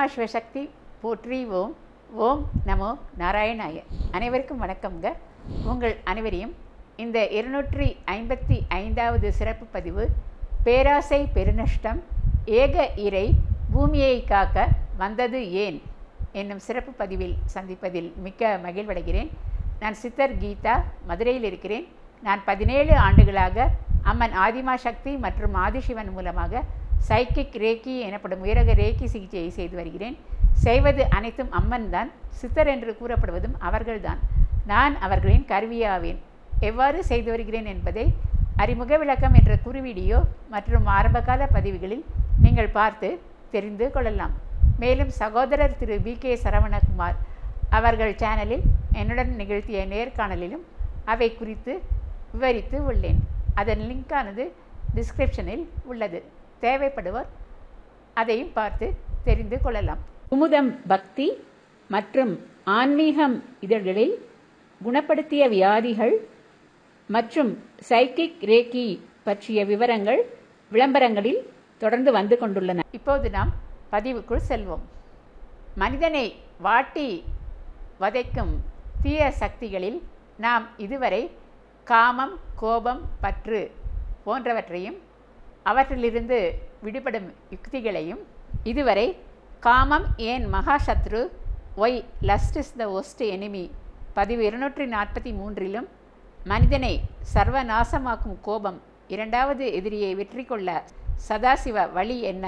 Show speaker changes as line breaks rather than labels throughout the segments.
ஓம் சிவசக்தி போற்றி ஓம் ஓம் நமோ நாராயணாய. அனைவருக்கும் வணக்கம்ங்க. உங்கள் அனைவரையும் இந்த இருநூற்றி ஐம்பத்தி ஐந்தாவது சிறப்பு பதிவு பேராசை பெருநஷ்டம் ஏக இறை பூமியை காக்க வந்தது ஏன்? என்னும் சிறப்பு பதிவில் சந்திப்பதில் மிக்க மகிழ்வடைகிறேன். நான் சித்தர் கீதா மதுரையில் இருக்கிறேன். நான் பதினேழு ஆண்டுகளாக அம்மன் ஆதிமா சக்தி மற்றும் ஆதிசிவன் மூலமாக சைக்கிக் ரேக்கி எனப்படும் உயரக ரேக்கி சிகிச்சையை செய்து வருகிறேன். செய்வது அனைத்தும் அம்மன் தான் சித்தர் என்று கூறப்படுவதும் அவர்கள்தான். நான் அவர்களின் கருவியாவேன். எவ்வாறு செய்து வருகிறேன் என்பதை அறிமுக விளக்கம் என்ற குறுவீடியோ மற்றும் ஆரம்பகால பதிவுகளில் நீங்கள் பார்த்து தெரிந்து கொள்ளலாம். மேலும் சகோதரர் திரு பி கே. சரவணகுமார் அவர்கள் சேனலில் என்னுடன் நிகழ்த்திய நேர்காணலிலும் அவை குறித்து விவரித்து உள்ளேன். அதன் லிங்கானது டிஸ்கிரிப்ஷனில் உள்ளது. தேவைப்படுவோர். அதையும் பார்த்து தெரிந்து கொள்ளலாம். குமுதம் பக்தி மற்றும் ஆன்மீகம் இதழ்களில் குணப்படுத்திய வியாதிகள் மற்றும் சைக்கிக் ரேக்கி பற்றிய விவரங்கள் விளம்பரங்களில் தொடர்ந்து வந்து கொண்டுள்ளன. இப்போது நாம் பதிவுக்குள் செல்வோம். மனிதனை வாட்டி வதைக்கும் தீய சக்திகளில் நாம் இதுவரை காமம் கோபம் பற்று போன்றவற்றையும் அவற்றிலிருந்து விடுபடும் யுக்திகளையும் இதுவரை காமம் ஏன் மகாசத்ரு why lust is the worst enemy பதிவு இருநூற்றி நாற்பத்தி மூன்றிலும் மனிதனை சர்வநாசமாக்கும் கோபம் இரண்டாவது எதிரியை வெற்றி கொள்ள சதாசிவ வழி என்ன?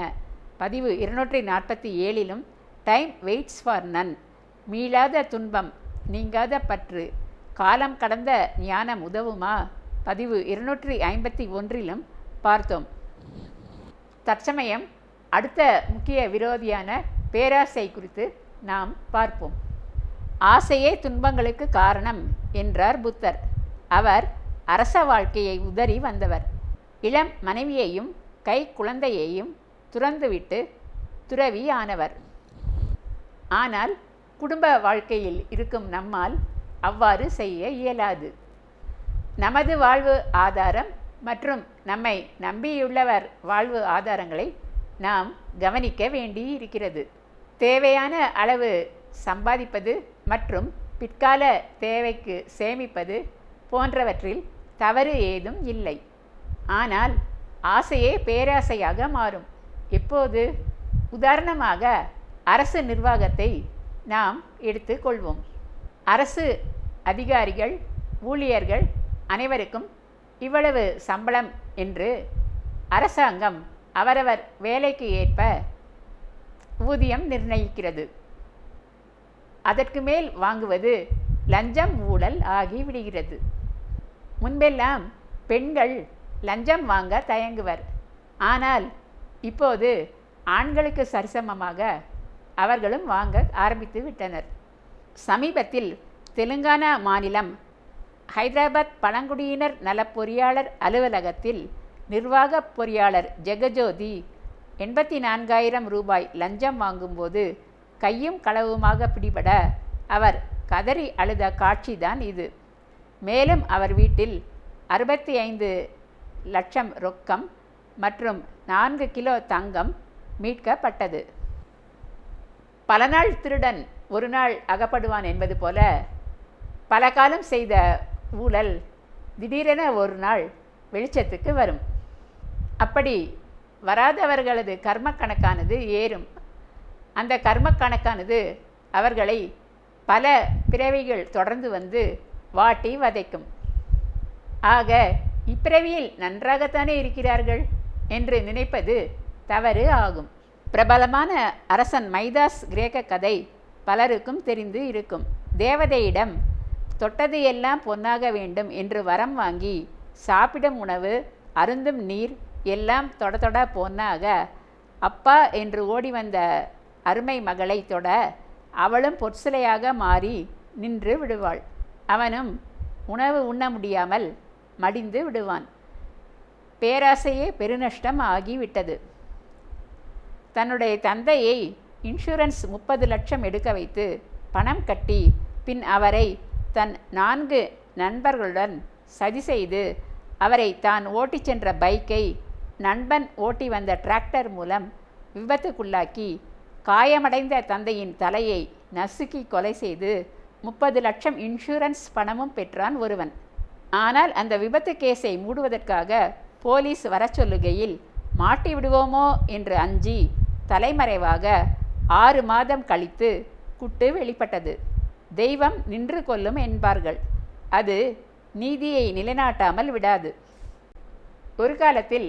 பதிவு இருநூற்றி நாற்பத்தி ஏழிலும் டைம் வெயிட்ஸ் ஃபார் நன் மீளாத துன்பம் நீங்காத பற்று காலம் கடந்த ஞானம் உதவுமா? பதிவு இருநூற்றி ஐம்பத்தி ஒன்றிலும் பார்த்தோம். தற்சமயம் அடுத்த முக்கிய விரோதியான பேராசை குறித்து நாம் பார்ப்போம். ஆசையே துன்பங்களுக்கு காரணம் என்றார் புத்தர். அவர் அரச வாழ்க்கையை உதறி வந்தவர். இளம் மனைவியையும் கை குழந்தையையும் துறந்துவிட்டு துறவி ஆனவர் ஆனால் குடும்ப வாழ்க்கையில் இருக்கும் நம்மால் அவ்வாறு செய்ய இயலாது. நமது வாழ்வு ஆதாரம் மற்றும் நம்மை நம்பியுள்ளவர் வாழ்வு ஆதாரங்களை நாம் கவனிக்க வேண்டி இருக்கிறது தேவையான அளவு சம்பாதிப்பது மற்றும் பிற்கால தேவைக்கு சேமிப்பது போன்றவற்றில் தவறு ஏதும் இல்லை. ஆனால் ஆசையே பேராசையாக மாறும். எப்போது உதாரணமாக அரசு நிர்வாகத்தை நாம் எடுத்துக்கொள்வோம் அரசு அதிகாரிகள் ஊழியர்கள் அனைவருக்கும் இவ்வளவு சம்பளம் என்று அரசாங்கம் அவரவர் வேலைக்கு ஏற்ப ஊதியம் நிர்ணயிக்கிறது. அதற்கு மேல் வாங்குவது லஞ்சம் ஊழல் ஆகிவிடுகிறது. முன்பெல்லாம் பெண்கள் லஞ்சம் வாங்க தயங்குவர். ஆனால் இப்போது ஆண்களுக்கு சரிசமமாக அவர்களும் வாங்க ஆரம்பித்து விட்டனர். சமீபத்தில் தெலுங்கானா மாநிலம் ஹைதராபாத் பழங்குடியினர் நல பொறியாளர் அலுவலகத்தில் நிர்வாகப் பொறியாளர் ஜெகஜோதி எண்பத்தி நான்காயிரம் ரூபாய் லஞ்சம் வாங்கும்போது கையும் களவுமாக பிடிபட அவர் கதறி அழுத காட்சிதான் இது. மேலும் அவர் வீட்டில் அறுபத்தி ஐந்து லட்சம் ரொக்கம் மற்றும் நான்கு கிலோ தங்கம் மீட்கப்பட்டது. பல நாள் திருடன் ஒரு நாள் அகப்படுவான் என்பது போல பல காலம் செய்த ஊழல் திடீரென ஒரு நாள் வெளிச்சத்துக்கு வரும். அப்படி வராதவர்களது கர்ம கணக்கானது ஏறும். அந்த கர்ம கணக்கானது அவர்களை பல பிறவிகள் தொடர்ந்து வந்து வாட்டி வதைக்கும். ஆக இப்பிறவியில் நன்றாகத்தானே இருக்கிறார்கள் என்று நினைப்பது தவறு ஆகும். பிரபலமான அரசன் மைதாஸ் கிரேக்க கதை பலருக்கும் தெரிந்து இருக்கும். தேவதையிடம் தொட்டது எல்லாம் பொன்னாக வேண்டும் என்று வரம் வாங்கி சாப்பிடும் உணவு அருந்தும் நீர் எல்லாம் தொட தொட பொன்னாக. அப்பா என்று ஓடி வந்த அருமை மகளை தொட அவளும் பொற்சிலையாக மாறி நின்று விடுவாள். அவனும் உணவு உண்ண முடியாமல் மடிந்து விடுவான். பேராசையே பெருநஷ்டம் ஆகிவிட்டது. தன்னுடைய தந்தையை இன்சூரன்ஸ் முப்பது லட்சம் எடுக்க வைத்து பணம் கட்டி பின் அவரை தன் நான்கு நண்பர்களுடன் சதி செய்து அவரை தான் ஓட்டிச் சென்ற பைக்கை நண்பன் ஓட்டி வந்த டிராக்டர் மூலம் விபத்துக்குள்ளாக்கி காயமடைந்த தந்தையின் தலையை நசுக்கி கொலை செய்து முப்பது லட்சம் இன்சூரன்ஸ் பணமும் பெற்றான் ஒருவன். ஆனால் அந்த விபத்து கேஸை மூடுவதற்காக போலீஸ் வர சொல்லுகையில் மாட்டி விடுவோமோ? என்று அஞ்சி தலைமறைவாக ஆறு மாதம் கழித்து குட்டு வெளிப்பட்டது. தெய்வம் நின்று கொள்ளும் என்பார்கள். அது நீதியை நிலைநாட்டாமல் விடாது. ஒரு காலத்தில்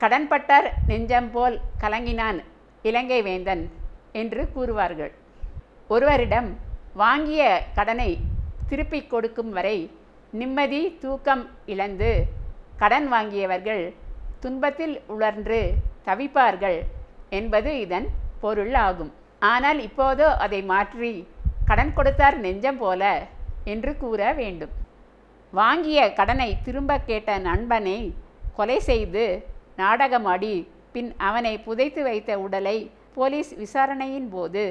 கடன்பட்டார் நெஞ்சம் போல் கலங்கினான் இலங்கை வேந்தன் என்று கூறுவார்கள். ஒருவரிடம் வாங்கிய கடனை திருப்பிக் கொடுக்கும் வரை நிம்மதி தூக்கம் இழந்து கடன் வாங்கியவர்கள் துன்பத்தில் உலர்ந்து தவிப்பார்கள் என்பது இதன் பொருள் ஆகும். ஆனால் இப்போதோ அதை மாற்றி கடன் கொடுத்தார் நெஞ்சம் போல என்று கூற வேண்டும். வாங்கிய கடனை திரும்ப கேட்ட நண்பனை கொலை செய்து நாடகமாடி பின் அவனை புதைத்து வைத்த உடலை போலீஸ் விசாரணையின் போது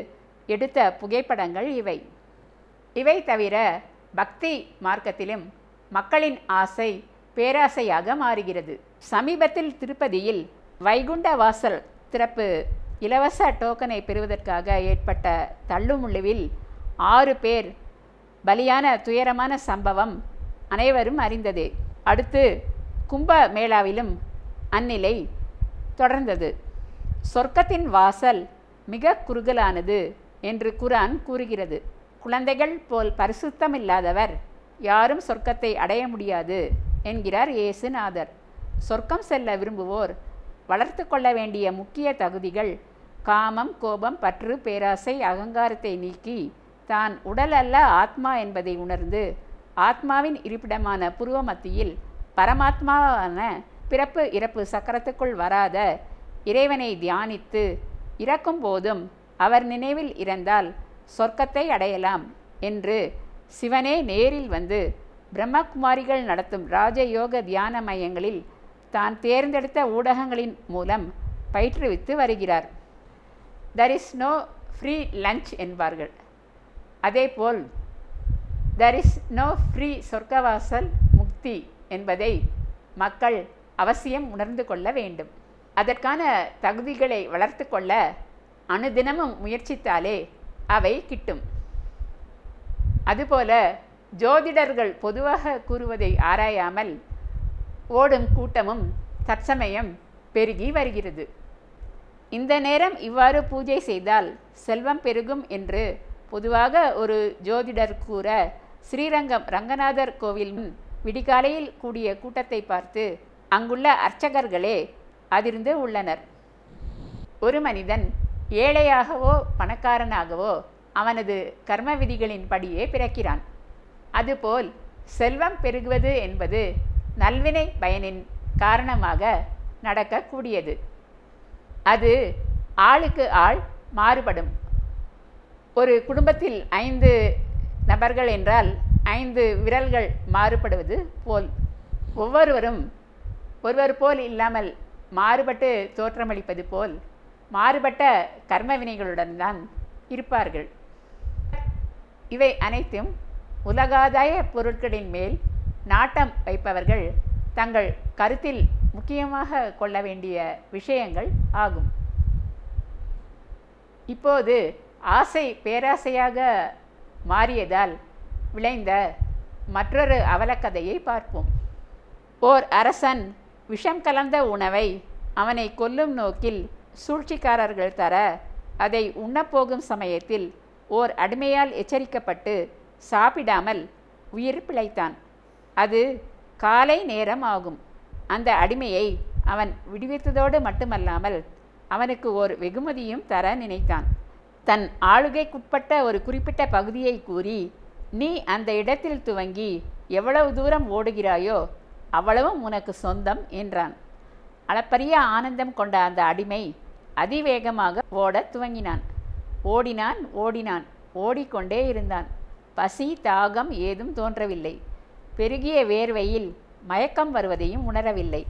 எடுத்த புகைப்படங்கள் இவை. இவை தவிர பக்தி மார்க்கத்திலும் மக்களின் ஆசை பேராசையாக மாறுகிறது. சமீபத்தில் திருப்பதியில் வைகுண்ட வாசல் திறப்பு இலவச டோக்கனை பெறுவதற்காக ஏற்பட்ட தள்ளுமுள்ளுவில் ஆறு பேர். பலியான துயரமான சம்பவம் அனைவரும் அறிந்ததே. அடுத்து கும்ப மேளாவிலும் அந்நிலை தொடர்ந்தது. சொர்க்கத்தின் வாசல் மிக குறுகலானது என்று குரான் கூறுகிறது. குழந்தைகள் போல் பரிசுத்தமில்லாதவர் யாரும் சொர்க்கத்தை அடைய முடியாது என்கிறார் இயேசுநாதர் சொர்க்கம் செல்ல விரும்புவோர் வளர்த்து கொள்ள வேண்டிய முக்கிய தகுதிகள் காமம் கோபம் பற்று பேராசை அகங்காரத்தை நீக்கி தான் உடல் அல்ல ஆத்மா என்பதை உணர்ந்து ஆத்மாவின் இருப்பிடமான புருவ மத்தியில் பரமாத்மாவான பிறப்பு இறப்பு சக்கரத்துக்குள் வராத இறைவனை தியானித்து இறக்கும் போதும் அவர் நினைவில் இறந்தால் சொர்க்கத்தை அடையலாம் என்று சிவனே நேரில் வந்து பிரம்மகுமாரிகள் நடத்தும் ராஜயோக தியான மையங்களில் தான் தேர்ந்தெடுத்த ஊடகங்களின் மூலம் பயிற்றுவித்து வருகிறார். There is no free lunch என்பார்கள். அதேபோல் தர் இஸ் நோ ஃப்ரீ சொர்க்கவாசல் முக்தி என்பதை மக்கள் அவசியம் உணர்ந்து கொள்ள வேண்டும். அதற்கான தகுதிகளை வளர்த்து கொள்ள அனுதினமும் முயற்சித்தாலே அவை கிட்டும். அதுபோல ஜோதிடர்கள் பொதுவாக கூறுவதை ஆராயாமல் ஓடும் கூட்டமும் தற்சமயம் பெருகி வருகிறது. இந்த நேரம் இவ்வாறு பூஜை செய்தால் செல்வம் பெருகும் என்று பொதுவாக ஒரு ஜோதிடர் கூற ஸ்ரீரங்கம் ரங்கநாதர் கோவில் விடிகாலையில் கூடிய கூட்டத்தை பார்த்து அங்குள்ள அர்ச்சகர்களே அதிர்ந்து உள்ளனர். ஒரு மனிதன் ஏழையாகவோ பணக்காரனாகவோ அவனது கர்ம விதிகளின் படியே பிறக்கிறான். அதுபோல் செல்வம் பெருகுவது என்பது நல்வினை பயனின் காரணமாக நடக்கக்கூடியது. அது ஆளுக்கு ஆள் மாறுபடும். ஒரு குடும்பத்தில் ஐந்து நபர்கள் என்றால் ஐந்து விரல்கள் மாறுபடுவது போல். ஒவ்வொருவரும் ஒருவர் போல் இல்லாமல் மாறுபட்டு தோற்றமளிப்பது போல் மாறுபட்ட கர்ம வினைகளுடன் தான் இருப்பார்கள். இவை அனைத்தும் உலகாதாய பொருட்களின் மேல் நாட்டம் வைப்பவர்கள் தங்கள் கருத்தில் முக்கியமாக கொள்ள வேண்டிய விஷயங்கள் ஆகும். இப்போது ஆசை பேராசையாக மாறியதால் விளைந்த மற்றொரு அவலக்கதையை பார்ப்போம். ஓர் அரசன் விஷம் கலந்த உணவை அவனை கொல்லும் நோக்கில் சூழ்ச்சிக்காரர்கள் தர அதை உண்ணப்போகும் சமயத்தில் ஓர் அடிமையால் எச்சரிக்கப்பட்டு சாப்பிடாமல் உயிர் பிழைத்தான். அது காலை நேரம் ஆகும். அந்த அடிமையை அவன் விடுவித்ததோடு மட்டுமல்லாமல் அவனுக்கு ஓர் வெகுமதியும் தர நினைத்தான். தன் ஆளுகைக்குட்பட்ட ஒரு குறிப்பிட்ட பகுதியை கூறி நீ அந்த இடத்தில் துவங்கி எவ்வளவு தூரம் ஓடுகிறாயோ அவ்வளவும் உனக்கு சொந்தம் என்றான். அளப்பரிய ஆனந்தம் கொண்ட அந்த அடிமை அதிவேகமாக ஓடத் துவங்கினான். ஓடினான் ஓடினான் ஓடிக்கொண்டே இருந்தான். பசி தாகம் ஏதும் தோன்றவில்லை. பெருகிய வேர்வையில் மயக்கம் வருவதையும் உணரவில்லை.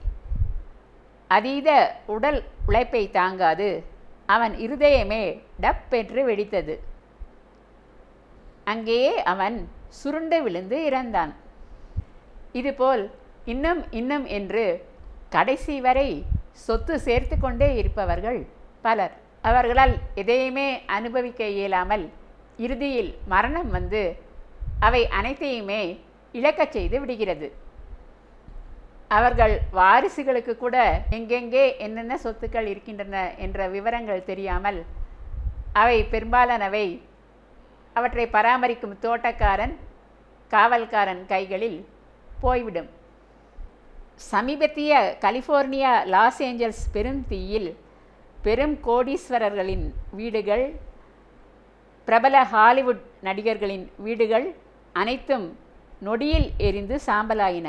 அதீத உடல் உழைப்பை தாங்காது அவன் இருதயமே டப் என்று வெடித்தது. அங்கேயே அவன் சுருண்டு விழுந்து இறந்தான். இதுபோல் இன்னும் இன்னும் என்று கடைசி வரை சொத்து சேர்த்து கொண்டே இருப்பவர்கள் பலர். அவர்களால் எதையுமே அனுபவிக்க இயலாமல் இறுதியில் மரணம் வந்து அவை அனைத்தையுமே இழக்கச் செய்து விடுகிறது. அவர்கள் வாரிசுகளுக்கு கூட எங்கெங்கே என்னென்ன சொத்துக்கள் இருக்கின்றன என்ற விவரங்கள் தெரியாமல் அவை பெரும்பாலானவை அவற்றை பராமரிக்கும் தோட்டக்காரன் காவல்காரன் கைகளில் போய்விடும். சமீபத்திய கலிஃபோர்னியா லாஸ் ஏஞ்சல்ஸ் பெரும் தீயில் பெரும் கோடீஸ்வரர்களின் வீடுகள் பிரபல ஹாலிவுட் நடிகர்களின் வீடுகள் அனைத்தும் நொடியில் எரிந்து சாம்பலாயின.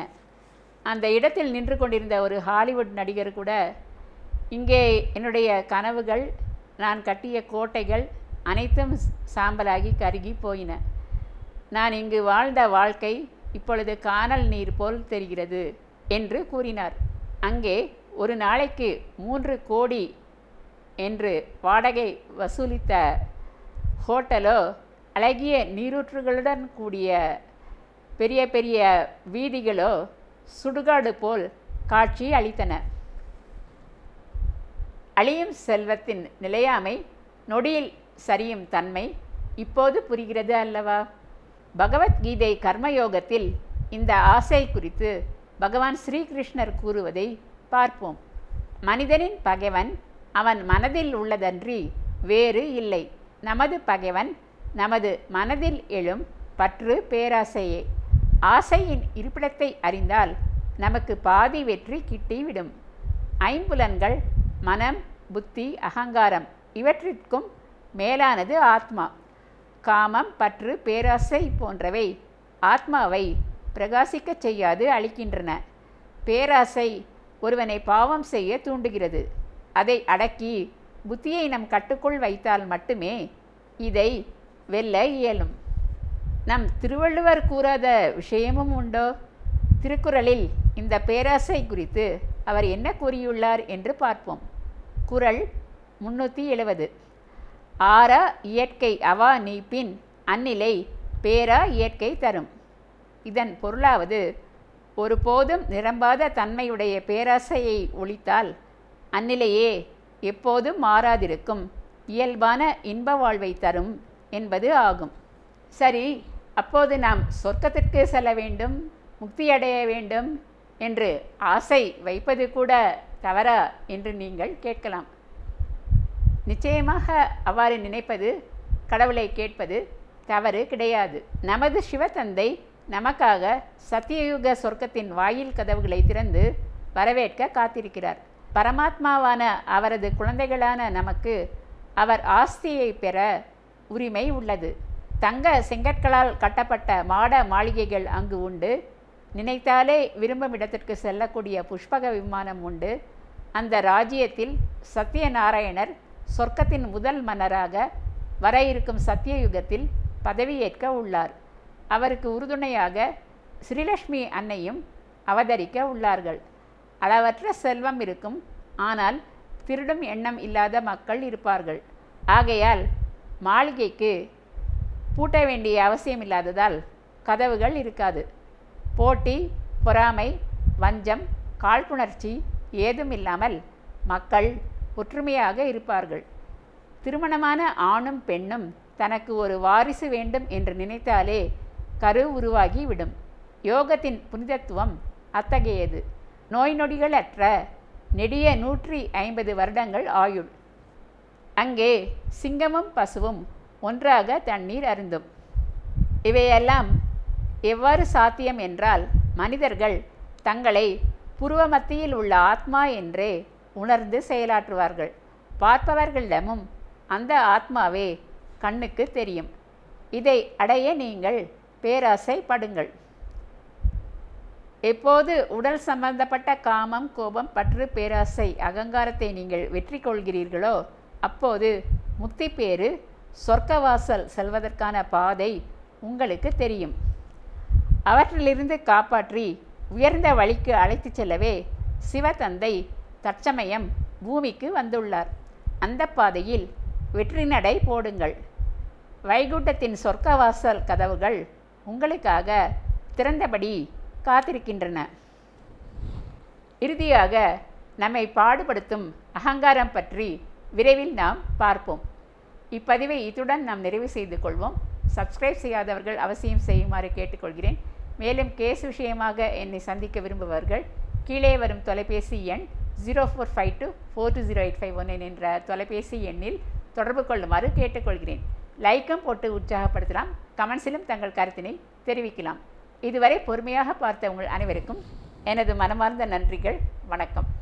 அந்த இடத்தில் நின்று கொண்டிருந்த ஒரு ஹாலிவுட் நடிகர் கூட இங்கே என்னுடைய கனவுகள் நான் கட்டிய கோட்டைகள் அனைத்தும் சாம்பலாகி கருகி போயின. நான் இங்கு வாழ்ந்த வாழ்க்கை இப்பொழுது காணல் நீர் போல் தெரிகிறது என்று கூறினார். அங்கே ஒரு நாளைக்கு மூன்று கோடி என்று வாடகை வசூலித்த ஹோட்டலோ அழகிய நீரூற்றுகளுடன் கூடிய பெரிய பெரிய வீதிகளோ சுடுகாடு போல் காட்சி அளித்தன. அழியும் செல்வத்தின் நிலையாமை நொடியில் சரியும் தன்மை இப்போது புரிகிறது அல்லவா? பகவத்கீதை கர்மயோகத்தில் இந்த ஆசை குறித்து பகவான் ஸ்ரீகிருஷ்ணர் கூறுவதை பார்ப்போம். மனிதனின் பகைவன் அவன் மனதில் உள்ளதன்றி வேறு இல்லை. நமது பகைவன் நமது மனதில் எழும் பற்று பேராசையே. ஆசையின் இருப்பிடத்தை அறிந்தால் நமக்கு பாதி வெற்றி கிட்டிவிடும். ஐம்புலன்கள் மனம் புத்தி அகங்காரம் இவற்றிற்கும் மேலானது ஆத்மா. காமம் பற்று பேராசை போன்றவை ஆத்மாவை பிரகாசிக்கச் செய்யாது அளிக்கின்றன பேராசை ஒருவனை பாவம் செய்ய தூண்டுகிறது. அதை அடக்கி புத்தியை நம் கட்டுக்குள் வைத்தால் மட்டுமே இதை வெல்ல இயலும். நம் திருவள்ளுவர் கூறாத விஷயமும் உண்டோ? திருக்குறளில் இந்த பேராசை குறித்து அவர் என்ன கூறியுள்ளார் என்று பார்ப்போம். குறள் முன்னூற்றி எழுவது. ஆறா இயற்கை அவா நீப்பின் அந்நிலை பேரா இயற்கை தரும். இதன் பொருளாவது ஒருபோதும் நிரம்பாத தன்மையுடைய பேராசையை ஒழித்தால் அந்நிலையே எப்போதும் மாறாதிருக்கும். இயல்பான இன்ப வாழ்வை தரும் என்பது ஆகும். சரி அப்போது நாம் சொர்க்கத்திற்கு செல்ல வேண்டும் முக்தியடைய வேண்டும் என்று ஆசை வைப்பது கூட தவறா என்று நீங்கள் கேட்கலாம். நிச்சயமாக அவ்வாறு நினைப்பது கடவுளை கேட்பது தவறு கிடையாது. நமது சிவத்தந்தை நமக்காக சத்தியயுக சொர்க்கத்தின் வாயில் கதவுகளை திறந்து வரவேற்க காத்திருக்கிறார். பரமாத்மாவான அவரது குழந்தைகளான நமக்கு அவர் ஆஸ்தியை பெற உரிமை உள்ளது. தங்க செங்கற்களால் கட்டப்பட்ட மாட மாளிகைகள் அங்கு உண்டு. நினைத்தாலே விரும்பும் இடத்திற்கு செல்லக்கூடிய புஷ்பக விமானம் உண்டு. அந்த ராஜ்யத்தில் சத்யநாராயணர் சொர்க்கத்தின் முதல் மன்னராக வர இருக்கும் சத்தியயுகத்தில் பதவியேற்க உள்ளார். அவருக்கு உறுதுணையாக ஸ்ரீலக்ஷ்மி அன்னையும் அவதரிக்க உள்ளார்கள். அளவற்ற செல்வம் இருக்கும் ஆனால் திருடும் எண்ணம் இல்லாத மக்கள் இருப்பார்கள். ஆகையால் மாளிகைக்கு பூட்ட வேண்டிய அவசியமில்லாததால் கதவுகள் இருக்காது. போட்டி பொறாமை வஞ்சம் காழ்ப்புணர்ச்சி ஏதும் இல்லாமல் மக்கள் ஒற்றுமையாக இருப்பார்கள். திருமணமான ஆணும் பெண்ணும் தனக்கு ஒரு வாரிசு வேண்டும் என்று நினைத்தாலே கரு உருவாகி விடும். யோகத்தின் புனிதத்துவம் அத்தகையது. நோய் நொடிகளற்ற நெடிய நூற்றி ஐம்பது வருடங்கள் ஆயுள். அங்கே சிங்கமும் பசுவும் ஒன்றாக தண்ணீர் அருந்தும். இவையெல்லாம் எவ்வாறு சாத்தியம் என்றால் மனிதர்கள் தங்களை புருவ மத்தியில் உள்ள ஆத்மா என்றே உணர்ந்து செயலாற்றுவார்கள். பார்ப்பவர்களிடமும் அந்த ஆத்மாவே கண்ணுக்கு தெரியும். இதை அடைய நீங்கள் பேராசைப்படுங்கள். எப்போது உடல் சம்பந்தப்பட்ட காமம் கோபம் பற்று பேராசை அகங்காரத்தை நீங்கள் வெற்றி கொள்கிறீர்களோ அப்போது முத்திப்பேறு சொர்க்கவாசல் செல்வதற்கான பாதை உங்களுக்கு தெரியும். அவற்றிலிருந்து காப்பாற்றி உயர்ந்த வழிக்கு அழைத்துச் செல்லவே சிவதந்தை தற்சமயம் பூமிக்கு வந்துள்ளார். அந்த பாதையில் வெற்றி நடை போடுங்கள். வைகுண்டத்தின் சொர்க்கவாசல் கதவுகள் உங்களுக்காக திறந்தபடி காத்திருக்கின்றன. இறுதியாக நம்மை பாடுபடுத்தும் அகங்காரம் பற்றி விரைவில் நாம் பார்ப்போம். இப்பதிவை இத்துடன் நாம் நிறைவு செய்து கொள்வோம். சப்ஸ்கிரைப் செய்யாதவர்கள் அவசியம் செய்யுமாறு கேட்டுக்கொள்கிறேன். மேலும் கேஸ் விஷயமாக என்னை சந்திக்க விரும்புபவர்கள் கீழே வரும் தொலைபேசி எண் zero four five two four two zero eight five one என்ற தொலைபேசி எண்ணில் தொடர்பு கொள்ளுமாறு கேட்டுக்கொள்கிறேன். லைக்கம் போட்டு உற்சாகப்படுத்தலாம். கமெண்ட்ஸிலும் தங்கள் கருத்தினை தெரிவிக்கலாம். இதுவரை பொறுமையாக பார்த்த உங்கள் அனைவருக்கும் எனது மனமார்ந்த நன்றிகள். வணக்கம்.